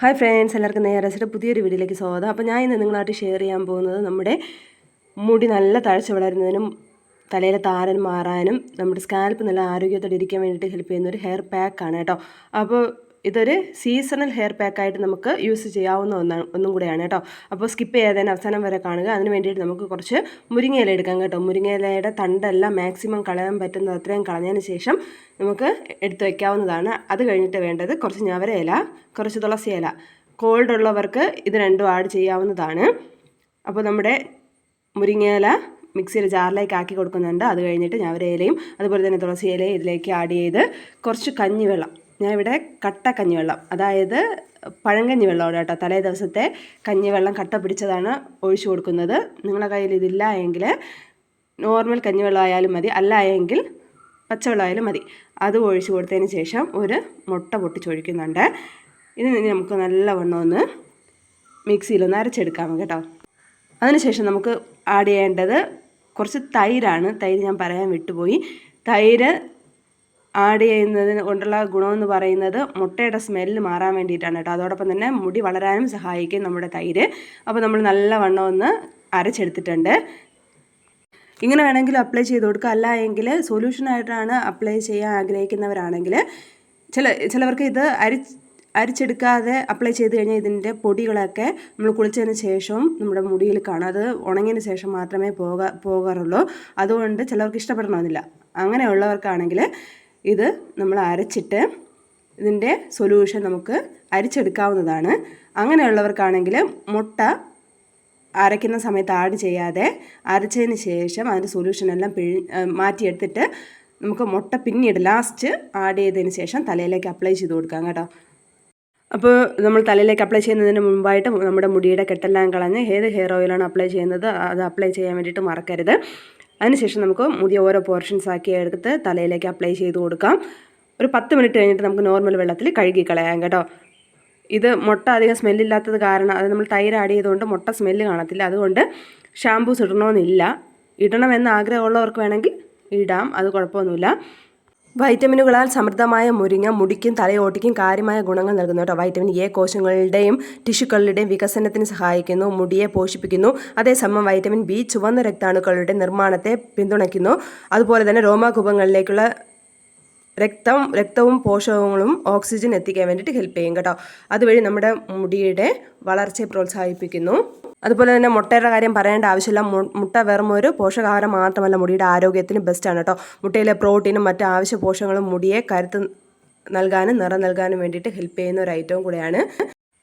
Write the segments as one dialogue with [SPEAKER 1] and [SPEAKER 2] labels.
[SPEAKER 1] Hi friends എല്ലാവർക്കും നേരസിന്റെ പുതിയൊരു വീഡിയോയിലേക്ക് സ്വാഗതം. അപ്പോൾ ഞാൻ ഇന്ന് നിങ്ങളായിട്ട് ഷെയർ ചെയ്യാൻ പോകുന്നത് നമ്മുടെ മുടി നല്ല തഴച്ച് വളരുന്നതിനും തലയിലെ താരൻ മാറാനും നമ്മുടെ സ്കാൽപ്പ് നല്ല ആരോഗ്യത്തോടെ ഇരിക്കാൻ വേണ്ടിയിട്ട് ഹെൽപ്പ് ചെയ്യുന്ന ഒരു ഹെയർ പാക്കാണ് കേട്ടോ. അപ്പോൾ ഇതൊരു സീസണൽ ഹെയർ പാക്കായിട്ട് നമുക്ക് യൂസ് ചെയ്യാവുന്ന ഒന്നാണ് ഒന്നും കൂടെയാണ് കേട്ടോ. അപ്പോൾ സ്കിപ്പ് ചെയ്യാതെ അവസാനം വരെ കാണുക. അതിന് വേണ്ടിയിട്ട് നമുക്ക് കുറച്ച് മുരിങ്ങയില എടുക്കാം കേട്ടോ. മുരിങ്ങയിലയുടെ തണ്ടെല്ലാം മാക്സിമം കളയാൻ പറ്റുന്ന അത്രയും കളഞ്ഞതിന് ശേഷം നമുക്ക് എടുത്ത് വയ്ക്കാവുന്നതാണ് അത് കഴിഞ്ഞിട്ട് വേണ്ടത് കുറച്ച് ഞവര ഇല കുറച്ച് തുളസി ഇല. കോൾഡ് ഉള്ളവർക്ക് ഇത് രണ്ടും ആഡ് ചെയ്യാവുന്നതാണ്. അപ്പോൾ നമ്മുടെ മുരിങ്ങയില മിക്സിയിൽ ജാറിലേക്ക് ആക്കി കൊടുക്കുന്നുണ്ട്. അത് കഴിഞ്ഞിട്ട് ഞവര ഇലയും അതുപോലെ തന്നെ തുളസി ഇലയും ഇതിലേക്ക് ആഡ് ചെയ്ത് കുറച്ച് കഞ്ഞിവെള്ളം ഞാൻ ഇവിടെ കട്ട കഞ്ഞിവെള്ളം അതായത് പഴങ്കഞ്ഞി വെള്ളമാണ് കേട്ടോ. തലേ ദിവസത്തെ കഞ്ഞിവെള്ളം കട്ട പിടിച്ചതാണ് ഒഴിച്ചു കൊടുക്കുന്നത്. നിങ്ങളുടെ കയ്യിൽ ഇതില്ല എങ്കിൽ നോർമൽ കഞ്ഞിവെള്ളം ആയാലും മതി അല്ല എങ്കിൽ പച്ചവെള്ളമായാലും മതി. അത് ഒഴിച്ചു കൊടുത്തതിന് ശേഷം ഒരു മുട്ട പൊട്ടിച്ചൊഴിക്കുന്നുണ്ട്. ഇത് നമുക്ക് നല്ലവണ്ണം ഒന്ന് മിക്സിയിലൊന്ന് അരച്ചെടുക്കാം കേട്ടോ. അതിനുശേഷം നമുക്ക് ആഡ് ചെയ്യേണ്ടത് കുറച്ച് തൈരാണ്. തൈര് ഞാൻ പറയാൻ വിട്ടുപോയി. തൈര് ആഡ് ചെയ്യുന്നതിന് കൊണ്ടുള്ള ഗുണമെന്ന് പറയുന്നത് മുട്ടയുടെ സ്മെല്ല് മാറാൻ വേണ്ടിയിട്ടാണ് കേട്ടോ. അതോടൊപ്പം തന്നെ മുടി വളരാനും സഹായിക്കും നമ്മുടെ തൈര്. അപ്പോൾ നമ്മൾ നല്ലവണ്ണം ഒന്ന് അരച്ചെടുത്തിട്ടുണ്ട്. ഇങ്ങനെ വേണമെങ്കിൽ അപ്ലൈ ചെയ്ത് കൊടുക്കുക. അല്ല എങ്കിൽ സൊല്യൂഷനായിട്ടാണ് അപ്ലൈ ചെയ്യാൻ ആഗ്രഹിക്കുന്നവരാണെങ്കിൽ ചില ചിലവർക്ക് ഇത് അരി അരിച്ചെടുക്കാതെ അപ്ലൈ ചെയ്ത് കഴിഞ്ഞാൽ ഇതിന്റെ പൊടികളൊക്കെ നമ്മൾ കുളിച്ചതിന് ശേഷവും നമ്മുടെ മുടിയിൽ കാണും. അത് ഉണങ്ങിയതിന് ശേഷം മാത്രമേ പോകാ പോകാറുള്ളൂ. അതുകൊണ്ട് ചിലവർക്ക് ഇഷ്ടപ്പെടണമെന്നില്ല. അങ്ങനെയുള്ളവർക്കാണെങ്കിൽ ഇത് നമ്മൾ അരച്ചിട്ട് ഇതിന്റെ സൊല്യൂഷൻ നമുക്ക് അരിച്ചെടുക്കാവുന്നതാണ്. അങ്ങനെയുള്ളവർക്കാണെങ്കിൽ മുട്ട അരയ്ക്കുന്ന സമയത്ത് ആഡ് ചെയ്യാതെ അരച്ചതിന് ശേഷം അതിന്റെ സൊല്യൂഷൻ എല്ലാം പിഴി മാറ്റിയെടുത്തിട്ട് നമുക്ക് മുട്ട പിന്നീട് ലാസ്റ്റ് ആഡ് ചെയ്തതിന് ശേഷം തലയിലേക്ക് അപ്ലൈ ചെയ്ത് കൊടുക്കാം കേട്ടോ. അപ്പോൾ നമ്മൾ തലയിലേക്ക് അപ്ലൈ ചെയ്യുന്നതിന് മുമ്പായിട്ട് നമ്മുടെ മുടിയുടെ കെട്ടെല്ലാം കളഞ്ഞ് ഏത് ഹെയർ ഓയിലാണ് അപ്ലൈ ചെയ്യുന്നത് അത് അപ്ലൈ ചെയ്യാൻ വേണ്ടിയിട്ട് മറക്കരുത്. അതിനുശേഷം നമുക്ക് മുടി ഓരോ പോർഷൻസ് ആക്കി എടുത്ത് തലയിലേക്ക് അപ്ലൈ ചെയ്ത് കൊടുക്കാം. ഒരു പത്ത് മിനിറ്റ് കഴിഞ്ഞിട്ട് നമുക്ക് നോർമൽ വെള്ളത്തിൽ കഴുകി കളയാം കേട്ടോ. ഇത് മുട്ട അധികം സ്മെല്ലില്ലാത്തത് കാരണം അത് നമ്മൾ തൈര് ആഡ് ചെയ്തുകൊണ്ട് മുട്ട സ്മെല്ല് കാണത്തില്ല. അതുകൊണ്ട് ഷാമ്പൂസ് ഇടണമെന്നില്ല ഇടണമെന്ന് ആഗ്രഹമുള്ളവർക്ക് വേണമെങ്കിൽ ഇടാം. അത് കുഴപ്പമൊന്നുമില്ല. വൈറ്റമിനുകളാൽ സമൃദ്ധമായ മുരിങ്ങ മുടിക്കും തലയോട്ടിക്കും കാര്യമായ ഗുണങ്ങൾ നൽകുന്നു കേട്ടോ. വൈറ്റമിൻ എ കോശങ്ങളുടെയും ടിഷ്യൂക്കളുടെയും വികസനത്തിന് സഹായിക്കുന്നു മുടിയെ പോഷിപ്പിക്കുന്നു. അതേസമയം വൈറ്റമിൻ ബി ചുവന്ന രക്താണുക്കളുടെ നിർമ്മാണത്തെ പിന്തുണയ്ക്കുന്നു. അതുപോലെ തന്നെ രോമാകുപങ്ങളിലേക്കുള്ള രക്തം രക്തവും പോഷകങ്ങളും ഓക്സിജൻ എത്തിക്കാൻ വേണ്ടിയിട്ട് ഹെൽപ്പ് ചെയ്യും കേട്ടോ. അതുവഴി നമ്മുടെ മുടിയുടെ വളർച്ചയെ പ്രോത്സാഹിപ്പിക്കുന്നു. അതുപോലെ തന്നെ മുട്ടയുടെ കാര്യം പറയേണ്ട ആവശ്യമില്ല. മുട്ട വെറും ഒരു പോഷകാഹാരം മാത്രമല്ല മുടിയുടെ ആരോഗ്യത്തിന് ബെസ്റ്റാണ് കേട്ടോ. മുട്ടയിലെ പ്രോട്ടീനും മറ്റ് ആവശ്യ പോഷകങ്ങളും മുടിയെ കരുത്ത് നൽകാനും നിറം നൽകാനും വേണ്ടിയിട്ട് ഹെൽപ്പ് ചെയ്യുന്ന ഒരു ഐറ്റവും കൂടെയാണ്.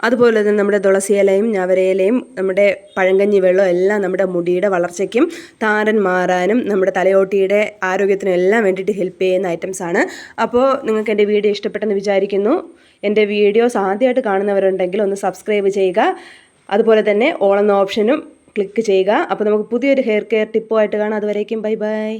[SPEAKER 1] അതുപോലെ തന്നെ നമ്മുടെ തുളസിയിലയും ഞവരയിലയും നമ്മുടെ പഴങ്കഞ്ഞി വെള്ളവും എല്ലാം നമ്മുടെ മുടിയുടെ വളർച്ചയ്ക്കും താരൻ മാറാനും നമ്മുടെ തലയോട്ടിയുടെ ആരോഗ്യത്തിനും എല്ലാം വേണ്ടിയിട്ട് ഹെൽപ്പ് ചെയ്യുന്ന ഐറ്റംസ് ആണ്. അപ്പോൾ നിങ്ങൾക്ക് എന്റെ വീഡിയോ ഇഷ്ടപ്പെട്ടെന്ന് വിചാരിക്കുന്നു. എന്റെ വീഡിയോസ് ആദ്യമായിട്ട് കാണുന്നവരുണ്ടെങ്കിൽ ഒന്ന് സബ്സ്ക്രൈബ് ചെയ്യുക. അതുപോലെ തന്നെ ഓൾ എന്ന ഓപ്ഷനും ക്ലിക്ക് ചെയ്യുക. അപ്പോൾ നമുക്ക് പുതിയൊരു ഹെയർ കെയർ ടിപ്പുമായിട്ട് കാണാം. അതുവരേക്കും ബൈ ബൈ.